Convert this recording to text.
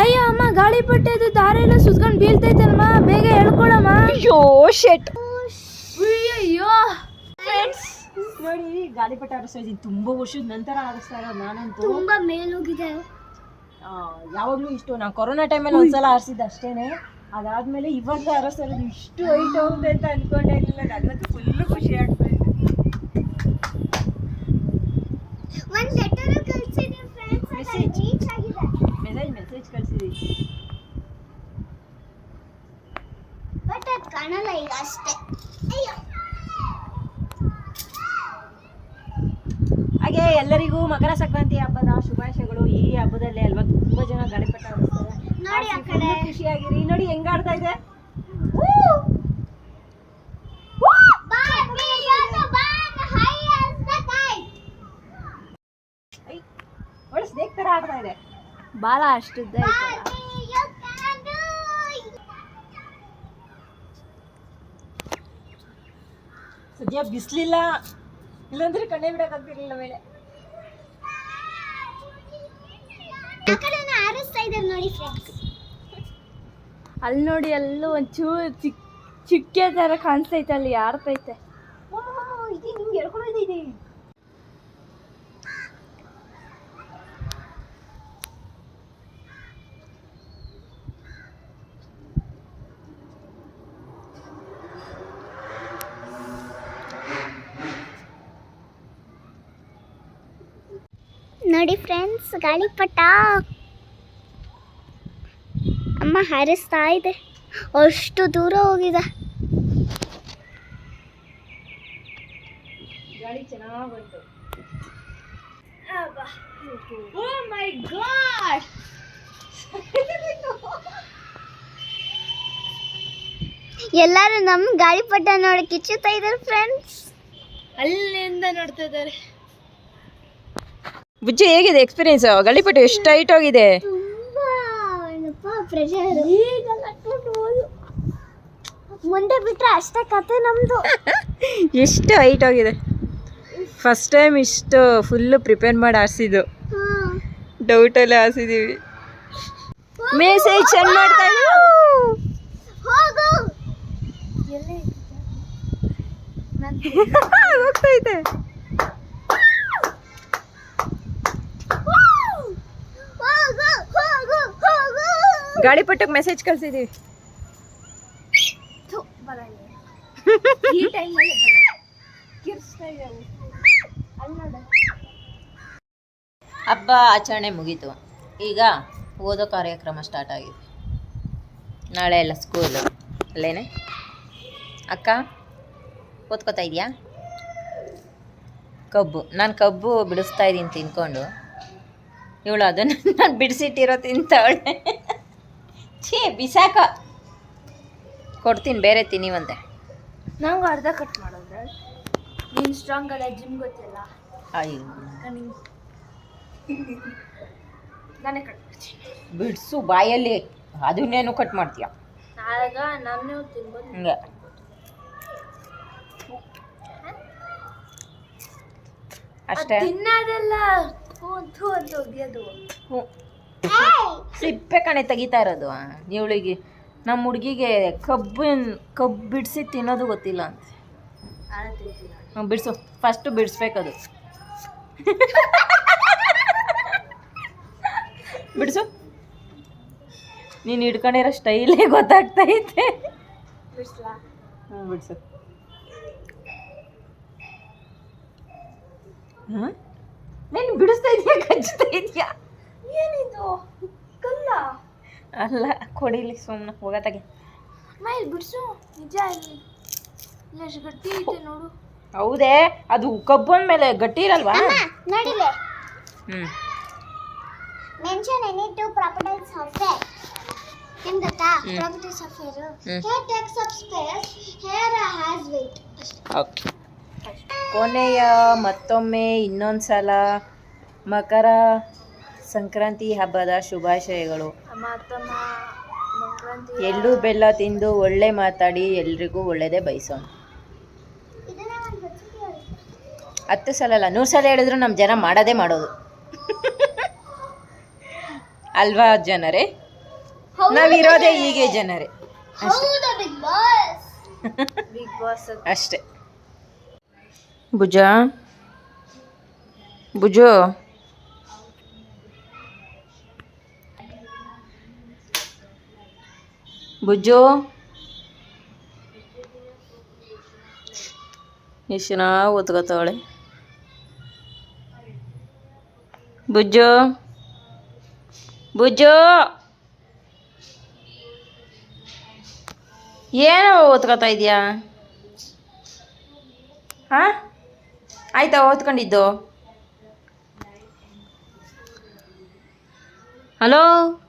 ಅಯ್ಯೋ ಅಮ್ಮ ಗಾಳಿ ಪಟ್ಟೆದು ದಾರ ಎಲ್ಲ ಸುತ್ಕೊಂಡು ಬೀಳ್ತೈತಲ್ಮ ಬೇಗ ಹೇಳ್ಕೊಳಮ್ಮ ಅಯ್ಯೋ ಶೆಟ್ ಅಯ್ಯೋ ನೋಡಿ ಗಾಳಿಪಟ ಆಡಿಸ್ತಾ ಇದ್ದೀನಿ. ತುಂಬಾ ವರ್ಷದ ನಂತರ ಆಡಿಸ್ತಾ ಇರೋದು ನಾನಂತೂ. ತುಂಬಾ ಮೇಲೋಗಿದೆ. ಯಾವಾಗ್ಲೂ ಇಷ್ಟು ನಾನು ಕೊರೋನಾ ಟೈಮಲ್ಲಿ ಒಂದ್ಸಲ ಆರಿಸಿದ್ದು ಅಷ್ಟೇನೆ ಅದಾದ್ಮೇಲೆ ಇವಾಗ ಇರೋದು ಇಷ್ಟು ಹೈಟ್ ಹೋಗುತ್ತೆ ಅಂತ ಅನ್ಕೊಂಡೇ ಇರಲಿಲ್ಲ. ನನಗಂತೂ ಫುಲ್ ಖುಷಿ ಆಗ್ತಾ ಇದೆ ಮೆಸೇಜ್ ಮೆಸೇಜ್ ಕಳ್ಸಿದೀನಿ ಬಟ್ ಅದು ಕಾಣಲ್ಲ ಈಗ ಅಷ್ಟೇ. ಹಾಗೆ ಎಲ್ಲರಿಗೂ ಮಕರ ಸಂಕ್ರಾಂತಿ ಹಬ್ಬದ ಶುಭಾಶಯಗಳು ಈ ಹಬ್ಬದಲ್ಲಿ ಅಲ್ವಾ? ತುಂಬಾ ಜನ ಗಾಳಿಪಟ ಆಡಿಸ್ತಾರೆ ನೋಡಿ ಆ ಕಡೆ. ಖುಷಿಯಾಗಿರಿ. ನೋಡಿ ಹೆಂಗ್ ಆಡ್ತಾ ಇದೆ. ಐ, ಒಳ್ಳೆ ಸ್ನೇಕ್ ತರ ಆಡ್ತಾ ಇದೆ. ಬಾಲ ಅಷ್ಟುದ್ದ ಸದ್ಯ ಬಿಸ್ಲಿಲ್ಲ. ಇಲ್ಲಾಂದ್ರೆ ಕಣ್ಣೇ ಬಿಡಕ್ಕಾಗ್ತಿರ್ಲಿಲ್ಲ ಮೇಲೆ ನೋಡಿ ಫ್ರೆಂಡ್ಸ್ ಅಲ್ಲಿ ನೋಡಿ ಎಲ್ಲೂ ಒಂಚೂರು ಚಿಕ್ಕ ಚಿಕ್ಕ ತರ ಕಾಣಿಸ್ತೈತೆ ಅಲ್ಲಿ ಯಾರ್ತೈತೆ ಇದು ನಿಮ್ಗೆ ಎಳ್ಕೊಳ್ಳೋದು ಇದೆ. ನೋಡಿ ಫ್ರೆಂಡ್ಸ್ ಗಾಳಿಪಟ. ಅಮ್ಮ ಹಾರಿಸ್ತಾ ಇದೆ. ಅಷ್ಟು ದೂರ ಹೋಗಿದೆ. ಎಲ್ಲಾರು ನಮ್ ಗಾಳಿ ಓ ಮೈ ಗಾಡ್. ಎಲ್ಲರೂ ನಮ್ಮ ಗಾಳಿಪಟ ನೋಡಿ ಕಿಚ್ಚುತ್ತಾ ಇದ್ದಾರೆ ಫ್ರೆಂಡ್ಸ್ ಅಲ್ಲಿಂದ ನೋಡ್ತಾ ಇದ್ದಾರೆ. ಬುಜ್ಜಿ ಹೇಗಿದೆ ಎಕ್ಸ್ಪೀರಿಯನ್ಸ್ ಗಾಳಿಪಟ ಎಷ್ಟು ಟೈಟ್ ಹೋಗಿದೆ ಪ್ರೆಷರ್ ಈಗ ಮುಂದೆ ಬಿಟ್ರೆ ಅಷ್ಟೇ ಕತೆ ನಮ್ದು. ಎಷ್ಟು ಹೈಟ್ ಆಗಿದೆ ಫಸ್ಟ್ ಟೈಮ್ ಇಷ್ಟು ಫುಲ್ ಪ್ರಿಪೇರ್ ಮಾಡಿ ಆರಿಸಿದ್ದು ಡೌಟಲ್ಲಿ ಆರಿಸಿದ್ದೀವಿ ಮೆಸೇಜ್ ಸೆಂಡ್ ಮಾಡ್ತಾ ಹೋಗ್ತೈತೆ ಗಾಳಿಪಟಕ್ಕೆ ಮೆಸೇಜ್ ಕಳ್ಸಿದೀವಿ. ಹಬ್ಬ ಆಚರಣೆ ಮುಗೀತು. ಈಗ ಓದೋ ಕಾರ್ಯಕ್ರಮ ಸ್ಟಾರ್ಟ್ ಆಗಿದೆ. ನಾಳೆ ಎಲ್ಲ ಸ್ಕೂಲು ಅಲ್ಲೇನೆ? ಅಕ್ಕ ಓದ್ಕೋತಾ ಇದೆಯಾ? ಕಬ್ಬು. ನಾನು ಕಬ್ಬು ಬಿಡಿಸ್ತಾ ಇದ್ದೀನಿ ತಿನ್ಕೊಂಡು. ಇವಳು ಅದನ್ನು ನಾನು ಬಿಡಿಸಿಟ್ಟಿರೋ ತಿಂತಾವಳೆ ಛೇ ಬಿಸಾಕ. ಕೊಡ್ತೀನಿ ಬೇರೆ ತಿನ್ನಿವಂತೆ ನಂಗೆ ಅರ್ಧ ಕಟ್ ಮಾಡೋದ್ರೆ ನೀನು ಸ್ಟ್ರಾಂಗ್ ಅಲ್ಲ ಜಿಮ್ ಗೊತ್ತಿಲ್ಲ. ಅಯ್ಯೋ. ನಾನೇ ಕಟ್ ಮಾಡ್ತೀನಿ. ಬಿಡಿಸು ಬಾಯಲ್ಲಿ. ಅದನ್ನೇನು ಕಟ್ ಮಾಡ್ತೀಯ? ಆಗ ನಾನು ತಿನ್ಬೋದು ಹಿಂಗೆ. ಅಷ್ಟೇ. ತಿನ್ನೋದೆಲ್ಲ. ಥೂ ಅಂತ ಒಗೆಯೋದು. ಹ್ಞೂ. ಸಿಪ್ಪೆ ಕಣೆ ತೆಗಿತಾ ಇರೋದು ಇವಳಿಗೆ ನಮ್ಮ ಹುಡುಗಿಗೆ ಕಬ್ಬಿನ ಕಬ್ಬು ಬಿಡಿಸಿ ತಿನ್ನೋದು ಗೊತ್ತಿಲ್ಲ ಅಂತ. ಬಿಡಿಸು. ಫಸ್ಟು ಬಿಡಿಸ್ಬೇಕದು. ಬಿಡಿಸು. ನೀನು ಹಿಡ್ಕೊಂಡಿರೋ ಸ್ಟೈಲೇ ಗೊತ್ತಾಗ್ತಾ ಐತೆ. ಹ್ಞೂ ಬಿಡಿಸು. ಹಾಂ? ನೀನು ಬಿಡಿಸ್ತಾ ಇದೆಯಾ, ಕಚ್ತಾ ಇದೆಯಾ? ಏನಿದು? ಅಲ್ಲ ಕೊಡಿಲಿ ಸುಮ್ಮನೆ ಹೋಗತ್ತಾಗೆ ಮೈಲ್ ಬಿಡ್ಸು. ನಿಜ ಎಷ್ಟು ಗಟ್ಟಿ ಐತೆ ನೋಡು. ಹೌದೇ ಅದು ಕಬ್ಬನ ಮೇಲೆ ಗಟ್ಟಿ ಇರಲ್ವಾ? ನೋಡಿಲೆ ಹ್ಮ್. Mention any two properties software ನಿಮ್ ಗೊತ್ತಾ? ಹ್ಮ್. Properties of air air takes up space air has weight okay ಕೊನೆಯ ಮತ್ತೊಮ್ಮೆ ಇನ್ನೊಂದು ಸಲ ಮಕರ. ಸಂಕ್ರಾಂತಿ ಹಬ್ಬದ ಶುಭಾಶಯಗಳು. ಎಳ್ಳು ಬೆಲ್ಲ ತಿಂದು ಒಳ್ಳೆ ಮಾತಾಡಿ ಎಲ್ರಿಗೂ ಒಳ್ಳೇದೇ ಬಯಸೋಣ. ಹತ್ತು ಸಲ ಅಲ್ಲ ನೂರು ಸಲ ಹೇಳಿದ್ರು ನಮ್ಮ ಜನ ಮಾಡೋದೇ ಮಾಡೋದು. ಅಲ್ವಾ ಜನರೇ? ನಾವಿರೋದೇ ಹೀಗೆ ಜನರೇ. ಅಷ್ಟೇ. ಭುಜ? ಭುಜು? ಬುಜ್ಜು. ಎಷ್ಟು ನಾವು ಓದ್ಕೋತಾವಳೆ. ಬುಜ್ಜು. ಬುಜ್ಜು. ಏನೋ ಓದ್ಕೋತಾ ಇದೆಯಾ? ಹಾಂ? ಆಯ್ತಾ ಓದ್ಕೊಂಡಿದ್ದು? ಹಲೋ?